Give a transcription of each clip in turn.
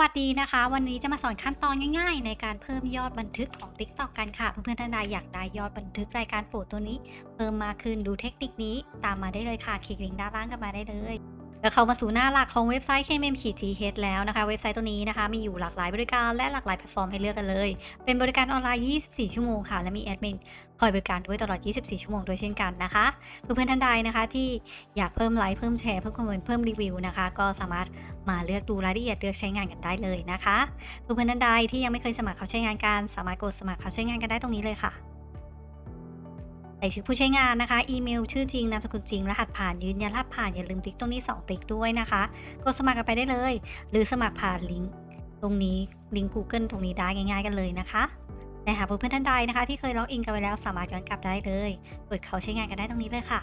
วัสดีนะคะ วันนี้จะมาสอนขั้นตอนง่าย ๆ ในการเพิ่มยอดบันทึกของ TikTok กันค่ะ เพื่อนๆท่านใดอยากได้ยอดบันทึกรายการโปรดตัวนี้ เพิ่มมาขึ้นดูเทคนิคนี้ตามมาได้เลยค่ะคลิกลิงก์ด้านล่างกันมาได้เลย แล้วเข้ามาสู่หน้าหลักของเว็บไซต์ KMM-GH แล้วนะคะ เว็บไซต์ตัวนี้นะคะ มีอยู่หลากหลายบริการและหลากหลายแพลตฟอร์มให้เลือกกันเลย เป็นบริการออนไลน์ 24 ชั่วโมงค่ะ และมีแอดมินคอยบริการด้วยตลอด 24 ชั่วโมงโดยเช่นกันนะคะ เพื่อนๆท่านใดนะคะ ที่อยากเพิ่มไลค์เพิ่มแชร์เพิ่มคอมเมนต์เพิ่มรีวิวนะคะ ก็สามารถมาเลือกดูรายละเอียดเลือกใช้งานกันได้เลยนะคะ เพื่อนๆท่านใดที่ยังไม่เคยสมัครเขาใช้งานกันสามารถกดสมัครเขาใช้งานกันได้ตรงนี้เลยค่ะ ใส่ชื่อผู้ใช้งานนะคะ อีเมล ชื่อจริง นามสกุลจริง รหัสผ่าน ยืนยันรหัสผ่าน อย่าลืมติ๊กตรงนี้ 2 ติ๊กด้วยนะคะกดสมัครกันไปได้เลย หรือสมัครผ่านลิงก์ตรงนี้ ลิงก์ Google ตรงนี้ได้ง่าย ๆ กันเลยนะคะแต่หากเพื่อนๆท่านใดนะคะ ที่เคยล็อกอินกันไปแล้ว สามารถย้อนกลับได้เลย เปิดเขาใช้งานกันได้ตรงนี้เลยค่ะ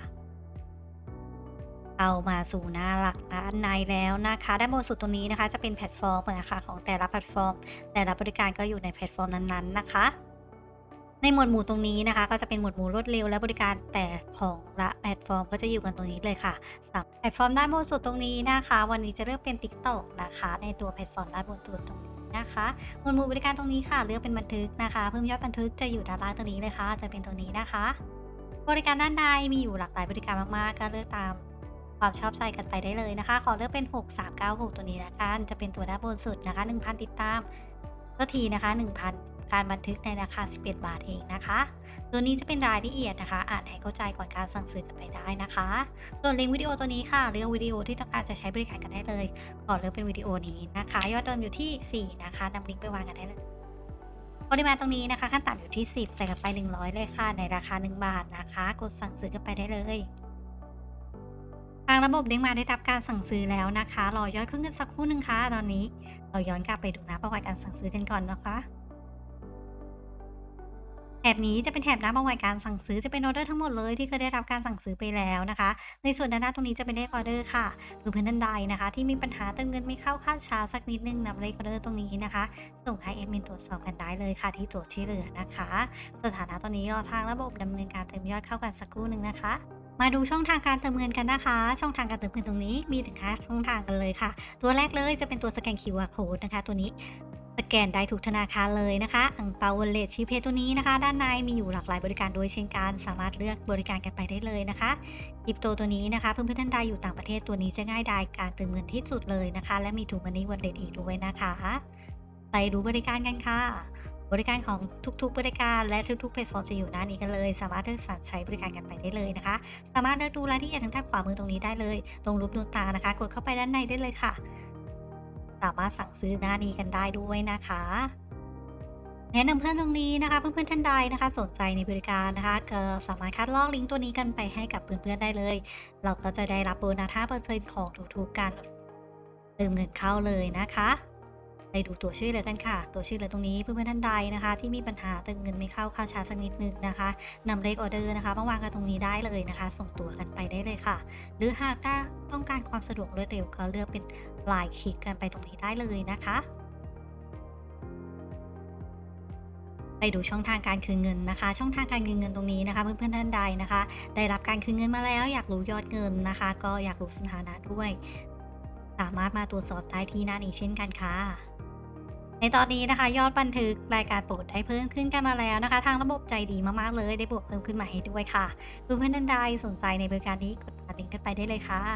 เอามาสู่หน้าหลักด้านในแล้วนะคะ ด้านบนสุดตรงนี้นะคะ จะเป็นแพลตฟอร์มนะคะของแต่ละแพลตฟอร์ม แต่ละบริการก็อยู่ในแพลตฟอร์มนั้นๆนะคะ ในหมวดหมู่ตรงนี้นะคะ ก็จะเป็นหมวดหมู่รวดเร็วและบริการแต่ของละแพลตฟอร์มก็จะอยู่กันตรงนี้เลยค่ะสำหรับแพลตฟอร์มด้านบนสุดตรงนี้นะคะ วันนี้จะเลือกเป็น TikTok นะคะ ในตัวแพลตฟอร์มด้านบนสุดตรงนี้นะคะหมวดหมู่บริการตรงนี้ค่ะ เลือกเป็นบันทึกนะคะ เพิ่มยอดบันทึกจะอยู่ด้านล่างตรงนี้เลยค่ะ จะเป็นตัวนี้นะคะ บริการด้านในมีอยู่หลากหลายบริการมากๆ ก็เลือกตามความชอบใจกันไปได้เลยนะคะ ขอเลือกเป็น 6396 ตัวนี้ละกัน จะเป็นตัวด้านบนสุดนะคะ 1,000 ติดตามก็ทีนะคะ 1,000 การบันทึกในราคา 11 บาทเองนะคะ ตัวนี้จะเป็นรายละเอียดนะคะ อ่านให้เข้าใจก่อนการสั่งซื้อกันไปได้นะคะ ส่วนลิงก์วิดีโอตัวนี้ค่ะเลือกวิดีโอที่ต้องการจะใช้บริการกันได้เลยขอเลือกเป็นวิดีโอนี้นะคะ ยอดเดิมอยู่ที่ 4 นะคะนำลิงก์ไปวางกันได้เลยปริมาณตรงนี้นะคะ ขั้นต่ำอยู่ที่ 10 ใส่กันไป 100 เลยค่ะ ในราคา 1 บาทนะคะ กดสั่งซื้อกันไปได้เลยทางระบบเด้งมาได้รับการสั่งซื้อแล้วนะคะ รอยอดขึ้นกันสักครู่หนึ่งค่ะ ตอนนี้เราย้อนกลับไปดูน้าประวัติการสั่งซื้อกันก่อนนะคะ แถบนี้จะเป็นแถบน้าประวัติการสั่งซื้อจะเป็นออเดอร์ทั้งหมดเลยที่เคยได้รับการสั่งซื้อไปแล้วนะคะ ในส่วนด้านหน้าตรงนี้จะเป็นเลขออเดอร์ค่ะหรือเพื่อนท่านใดนะคะ ที่มีปัญหาเติมเงินไม่เข้าค่าช้าสักนิดนึงนำเลขออเดอร์ตรงนี้นะคะ ส่งให้เอดมินตรวจสอบกันได้เลยค่ะ ที่ตรวจช่วยเหลือนะคะ สถานะตอนนี้รอทางระบบดำเนินการเติมยอดเข้ากันสักครู่หนึ่งนะคะมาดูช่องทางการเติมเงินกันนะคะ ช่องทางการเติมเงินตรงนี้มีถึง5ช่องทางกันเลยค่ะ ตัวแรกเลยจะเป็นตัวสแกน QR code นะคะ ตัวนี้ สแกนได้ทุกธนาคารเลยนะคะอังเปา Wallet ชีเพตัวนี้นะคะ ด้านในมีอยู่หลากหลายบริการโดยเช่นกันสามารถเลือกบริการกันไปได้เลยนะคะคริปโตตัวนี้นะคะ เพื่อนๆท่านใดอยู่ต่างประเทศตัวนี้จะง่ายดายการเติมเงินที่สุดเลยนะคะ และมีถูกมันนี่วันเด็ดอีกด้วยนะคะ ไปดูบริการกันค่ะ บริการของทุกๆ บริการและทุกๆแพลตฟอร์มจะอยู่หน้านี้กันเลย สามารถเลือกสรรใช้บริการกันไปได้เลยนะคะ สามารถเลือกดูรายละเอียดทางด้านขวามือตรงนี้ได้เลย ตรงรูปดวงตานะคะ กดเข้าไปด้านในได้เลยค่ะ สามารถสั่งซื้อหน้านี้กันได้ด้วยนะคะ แนะนำเพื่อนตรงนี้นะคะ เพื่อนๆท่านใดนะคะ สนใจในบริการนะคะก็สามารถคัดลอกลิงก์ตัวนี้กันไปให้กับเพื่อนๆได้เลย เราก็จะได้รับโบนัส5%ของทุกๆการเติมเงินเข้าเลยนะคะ ไปดูตัวชื่อเลยกันค่ะ ตัวชื่อเลยตรงนี้เพื่อนๆท่านใดนะคะ ที่มีปัญหาเติมเงินไม่เข้าค่าช้าสักนิดนึงนะคะนำเลขออเดอร์นะคะมาวางกันตรงนี้ได้เลยนะคะ ส่งตัวกันไปได้เลยค่ะ หรือหากถ้าต้องการความสะดวกรวดเร็วก็เลือกเป็นลายคลิกกันไปตรงนี้ได้เลยนะคะไปดูช่องทางการคืนเงินนะคะ ช่องทางการคืนเงินตรงนี้นะคะ เพื่อนๆท่านใดนะคะ ได้รับการคืนเงินมาแล้ว อยากรู้ยอดเงินนะคะ ก็อยากรู้สถานะด้วย สามารถมาตรวจสอบได้ที่หน้านี้เช่นกันค่ะ ในตอนนี้นะคะ ยอดบันทึกรายการโปรดได้เพิ่มขึ้นกันมาแล้วนะคะ ทางระบบใจดีมากๆเลยได้บวกเพิ่มขึ้นมาให้ด้วยค่ะเพื่อนๆท่านใดสนใจในบริการนี้กดลิงก์กันไปได้เลยค่ะ